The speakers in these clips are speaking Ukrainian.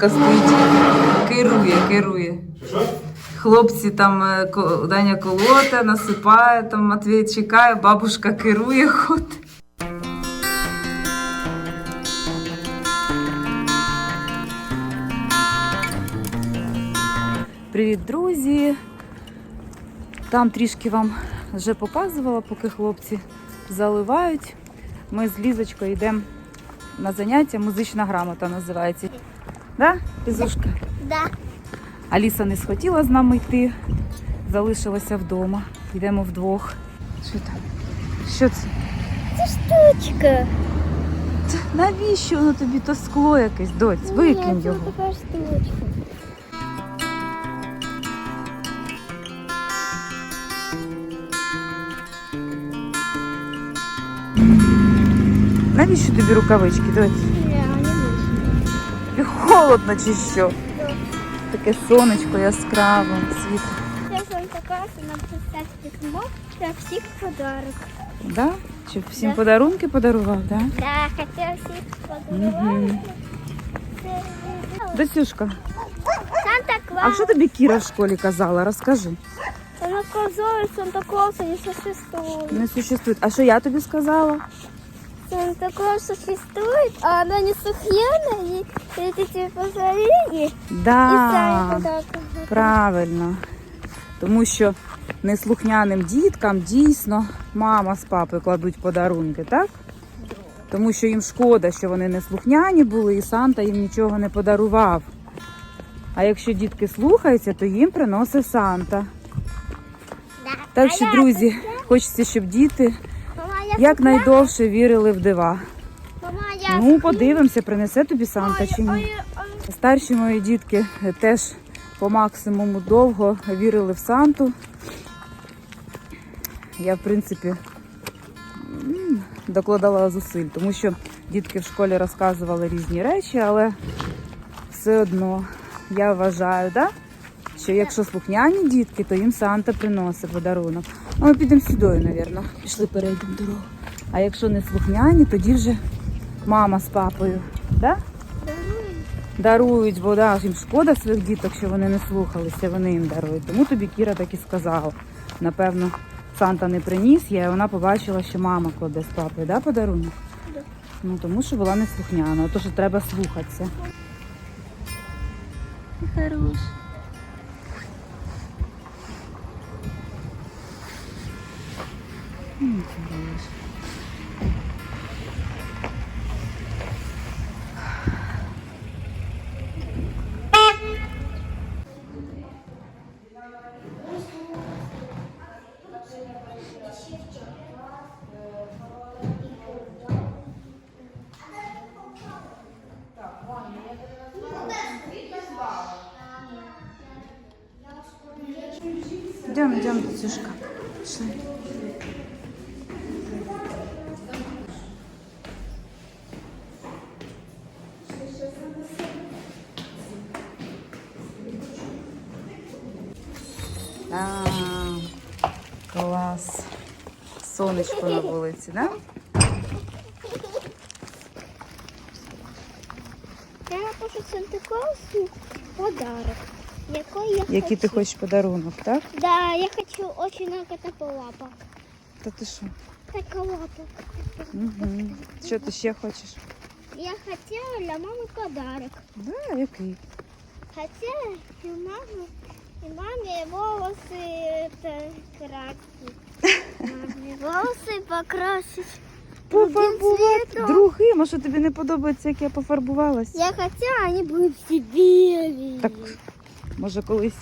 бабушка стоїть, керує, керує. Хлопці там е, Даня колоте, насипає, там Матвій чекає, бабушка керує ходить. Привіт, друзі! Там трішки вам вже показувала, поки хлопці заливають. Ми з Лізочкою йдемо на заняття, музична грамота називається. Да, Лізушка? Да. Аліса не схотіла з нами йти, залишилася вдома. Йдемо вдвох. Що там? Що це? Штучка. Це навіщо воно тобі то скло якесь, доць? Викинь Ні, це його. така штучка. Навіщо тобі рукавички, доць? Холодно чи що? Таке сонечко яскраве, світло. Я Санта Клауса написати письмо для всіх подарок. Да? Чи всім Да. подарунки подарував, да? Да, хотів всіх подарувати. Мгм. Санта а Клаус. що тобі Кіра в школі казала? Розкажи. Вона казала, Санта Клауса не существует. Не существує. А що я тобі сказала? Санта Клаус существует, а она не сухьяна, и эти позарили, и Да, правильно. Тому що неслухняним діткам дійсно мама з папою кладуть подарунки, так? Тому що їм шкода, що вони неслухняні були, і Санта їм нічого не подарував. А якщо дітки слухаються, то їм приносить Санта. Так що, друзі, хочеться, щоб діти якнайдовше вірили в дива. Ну, подивимося, принесе тобі Санта чи ні. Старші мої дітки теж по максимуму довго вірили в Санту. Я, в принципі, докладала зусиль, тому що дітки в школі розказували різні речі, але все одно я вважаю, да? що якщо слухняні дітки, то їм Санта приносить подарунок. Ну, ми підемо сюди, мабуть. Пішли перейдемо дорогу. А якщо не слухняні, тоді вже мама з папою. Да? дарують, бо да, їм шкода своїх діток, що вони не слухалися, вони їм дарують. Тому тобі Кіра так і сказала. Напевно, Санта не приніс, я і вона побачила, що мама кладе з папою, да, подарунок? Да. Ну тому що була неслухняна, то що треба слухатися. Хорош. Йдемо, йдемо, Цюшка. Пішли. А, клас. Сонечко на вулиці, да? Я напишу Санта Клаусу подарок. Який я Який хочу. ти хочеш подарунок, так? Да, я хочу очень много лапок. Та ти що? Так лапок. Угу. Що ти ще хочеш? Я хотела для мамы подарок. Да, який? Хотела и маму, и маме волосы это красить. Маме волосы покрасить. другим Пофарбувати цветом. другим, а що тобі не подобається, як я пофарбувалась? Я хотела, они будут все белые. Так, може колись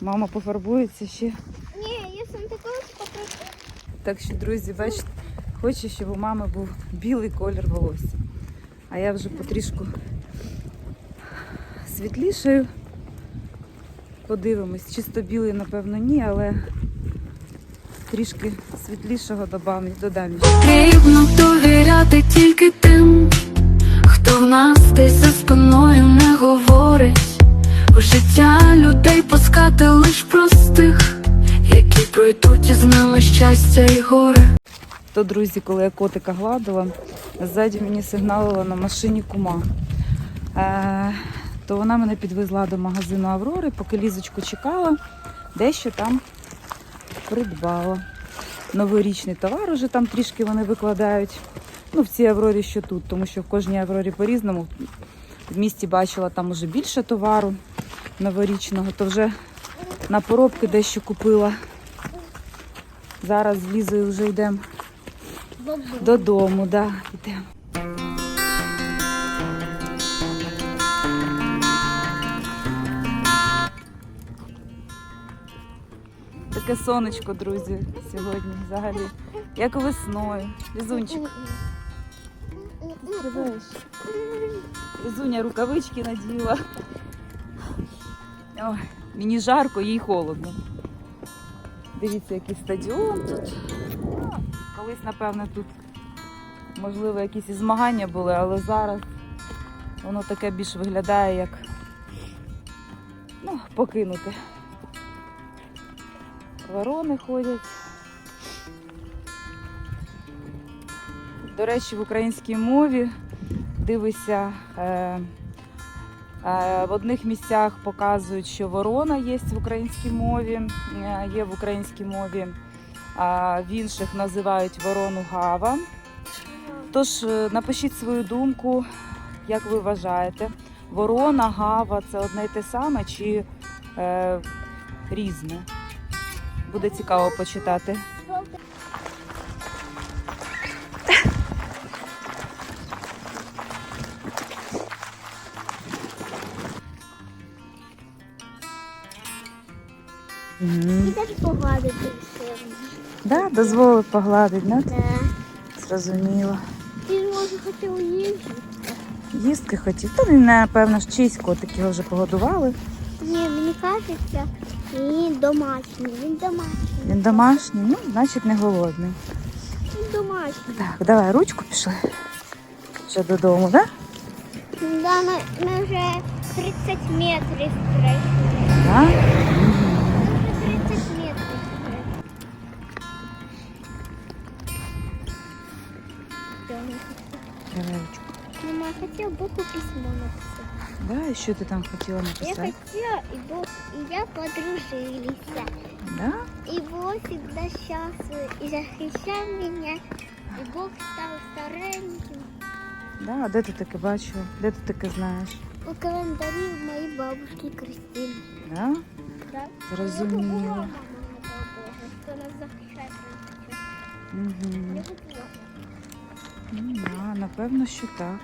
мама пофарбується ще. Не, я Санта Клауса попрошу. Так що, друзі, бачите, хочу, щоб у мами був білий колір волосся. А я вже потрішку світлішаю. Подивимось, чисто білий, напевно, ні, але трішки світлішого додам, додам. Потрібно довіряти тільки тим, хто в нас десь за спиною не говорить. У життя людей пускати лиш простих, які пройдуть із нами щастя і горе. То, друзі, коли я котика гладила, ззаді мені сигналила на машині кума. Е, то вона мене підвезла до магазину Аврори, поки лізочку чекала, дещо там придбала. Новорічний товар уже там трішки вони викладають. Ну, в цій Аврорі, що тут, тому що в кожній Аврорі по-різному. В місті бачила там уже більше товару новорічного, то вже на поробки дещо купила. Зараз з Лізою вже йдемо додому, да, йдемо. Таке сонечко, друзі, сьогодні взагалі. Як весною. Лізунчик? Лізуня рукавички наділа. Ой, мені жарко, їй холодно. Дивіться, який стадіон тут. Колись, напевно, тут, можливо, якісь змагання були, але зараз воно таке більш виглядає як ну, покинуте. Ворони ходять. До речі, в українській мові дивися. Е, в одних місцях показують, що ворона є в українській мові, е, є в українській мові, а в інших називають ворону гава. Тож е, напишіть свою думку, як ви вважаєте, ворона, гава це одне й те саме чи е, різне? Буде цікаво почитати. Угу. І так погладити все. Да, дозволив погладити, да? Да. Зрозуміло. Ти може хотів їжі. Їстки хотів. Та він, напевно, ж чийсь котик його вже погодували. Ні, мені кажеться, він домашній. Він домашній. Він домашній, ну, значить, не голодний. Він домашній. Так, давай ручку пішли. Ще додому, да? Да, ми, ми вже 30 метрів пройшли. Да? хотела Богу письмо написать. Да, і що ти там хотіла Я написати? хотела, и Бог, и я подружились. Да? И Бог всегда счастлив и захищав меня. И Бог стал стареньким. Да, а де ти таке бачила? Де ти таке знаєш? У календарі моей бабушки Кристины. Да? Да? Зрозуміло. Я Бога, що нас захищає. Угу. Я купила. Ну, да, напевно, що так.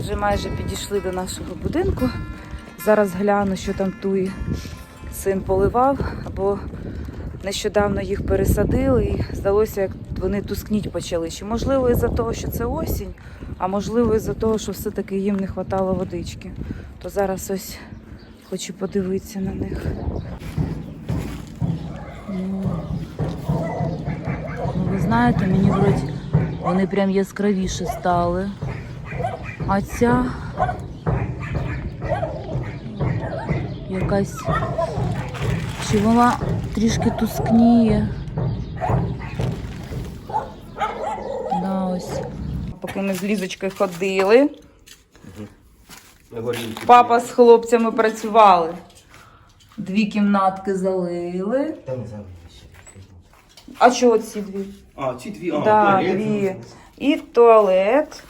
Вже майже підійшли до нашого будинку. Зараз гляну, що там туї син поливав, або нещодавно їх пересадили і здалося, як вони тускніть почали. Чи можливо із-за того, що це осінь, а можливо із-за того, що все-таки їм не вистачало водички. То зараз ось хочу подивитися на них. Ну, ви знаєте, мені вроді вони прям яскравіше стали. А ця якась чи вона трішки тускніє. Да, ось. Поки ми з Лізочкою ходили, папа з хлопцями працювали. Дві кімнатки залили. Та не знаю. А чого ці дві? А, ці дві, а, да, туалет. дві. І туалет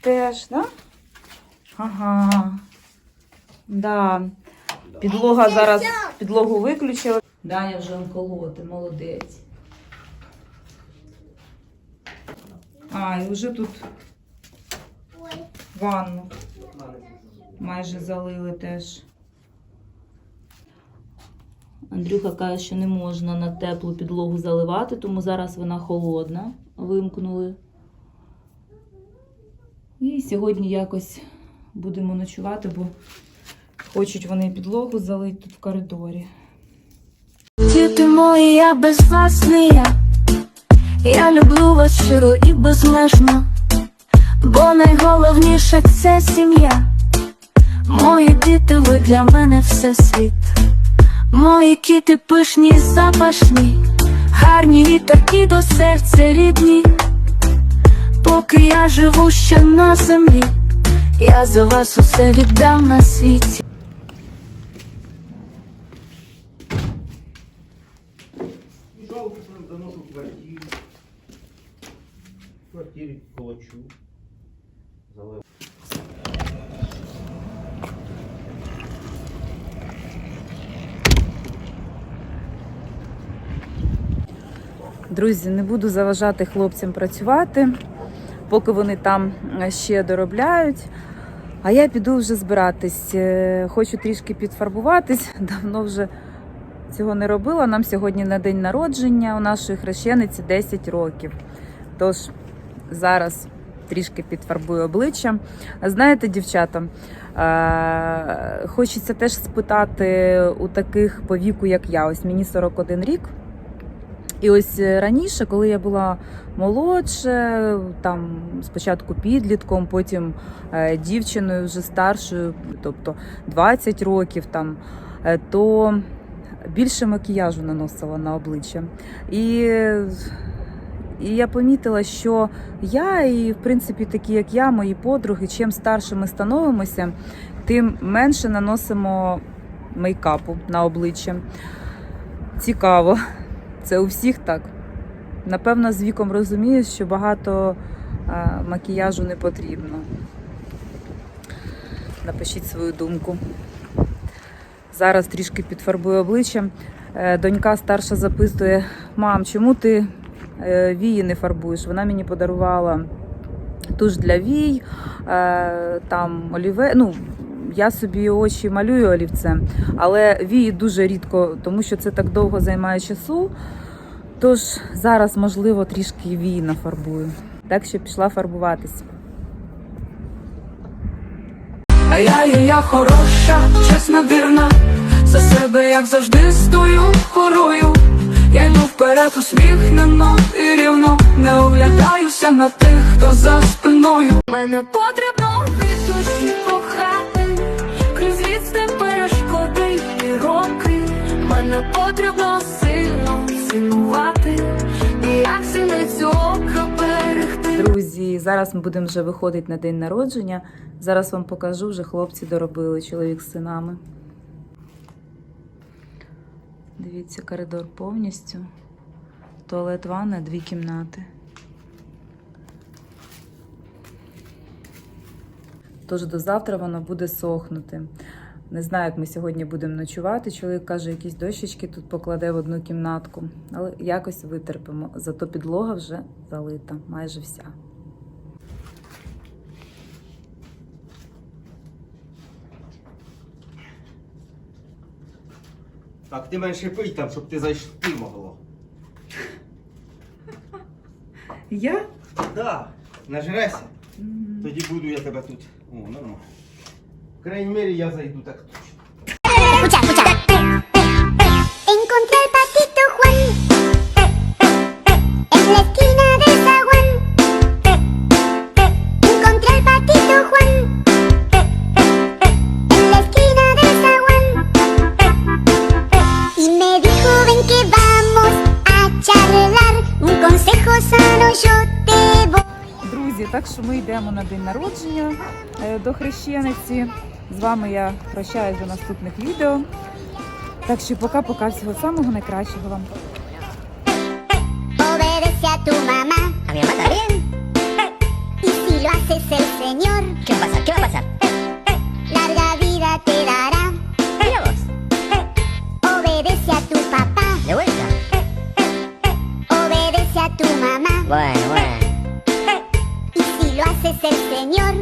теж, да? Ага. Да. Підлога зараз підлогу виключила. Даня вже онколоти, молодець. А, і вже тут ванну майже залили теж. Андрюха каже, що не можна на теплу підлогу заливати, тому зараз вона холодна. Вимкнули. І сьогодні якось будемо ночувати, бо хочуть вони підлогу залити тут в коридорі. Діти мої, я без вас не я. Я люблю вас щиро і безмежно, бо найголовніше це сім'я. Мої діти, ви для мене все світ. Мої кіти пишні, запашні, гарні і такі до серця рідні. Поки я живу ще на землі, я за вас усе віддам на світі. Жалко. В квартире колочу. Друзі, не буду заважати хлопцям працювати, поки вони там е, ще доробляють. А я піду вже збиратись. Е, Хочу трішки підфарбуватись. Давно вже цього не робила. Нам сьогодні на день народження у нашої хрещениці 10 років. Тож зараз трішки підфарбую обличчя. Знаєте, дівчата, е, хочеться теж спитати у таких по віку, як я. Ось мені 41 рік. І ось е, раніше, коли я була молодше, там спочатку підлітком, потім е, дівчиною вже старшою, тобто 20 років там, е, то більше макіяжу наносила на обличчя. І, і я помітила, що я, і в принципі такі, як я, мої подруги, чим старше ми становимося, тим менше наносимо мейкапу на обличчя. Цікаво. Це у всіх так. Напевно, з віком розумієш, що багато а, макіяжу не потрібно. Напишіть свою думку. Зараз трішки підфарбую обличчя. Е, Донька старша запитує: мам, чому ти е, вії не фарбуєш? Вона мені подарувала туш для вій, е, там оліве. Ну, я собі очі малюю олівцем, але вії дуже рідко, тому що це так довго займає часу. Тож зараз, можливо, трішки вії нафарбую. Так що пішла фарбуватись. А я є я хороша, чесна, вірна, за себе, як завжди, стою, хорую. Я йду вперед, усміхнено і рівно, не оглядаюся на тих, хто за спиною. Мене потрібно від душі кохати, Потрібно сильно цінувати, і як синицю ока берегти. Друзі, зараз ми будемо вже виходити на день народження. Зараз вам покажу, вже хлопці доробили чоловік з синами. Дивіться, коридор повністю. Туалет, ванна, дві кімнати. Тож до завтра воно буде сохнути. Не знаю, як ми сьогодні будемо ночувати. Чоловік каже, якісь дощечки тут покладе в одну кімнатку, але якось витерпимо. Зато підлога вже залита, майже вся. Так, ти менше пий там, щоб ти зайти могло. Я? Да, нажрайся. Тоді буду я тебе тут. О, нормально. В крайній мірі я зайду так точно. Escucha, escucha. Encontré al patito Juan en la esquina del zaguán. Encontré al patito Juan en la esquina del zaguán. Y me dijo, ven que vamos a charlar. Un consejo sano yo te voy. Друзі, так що ми йдемо на день народження е, до хрещениці. З вами я прощаюсь до наступних відео. Так що пока-пока всього самого найкращого вам. Obedece a tu mamá. A mi mamá también. Y si lo haces el Señor, ¿Qué va a pasar? ¿Qué va a pasar? larga vida te dará. Mira vos, Obedece a tu papá, de vuelta. obedece a tu mamá. Bueno, bueno. Y si lo haces el Señor,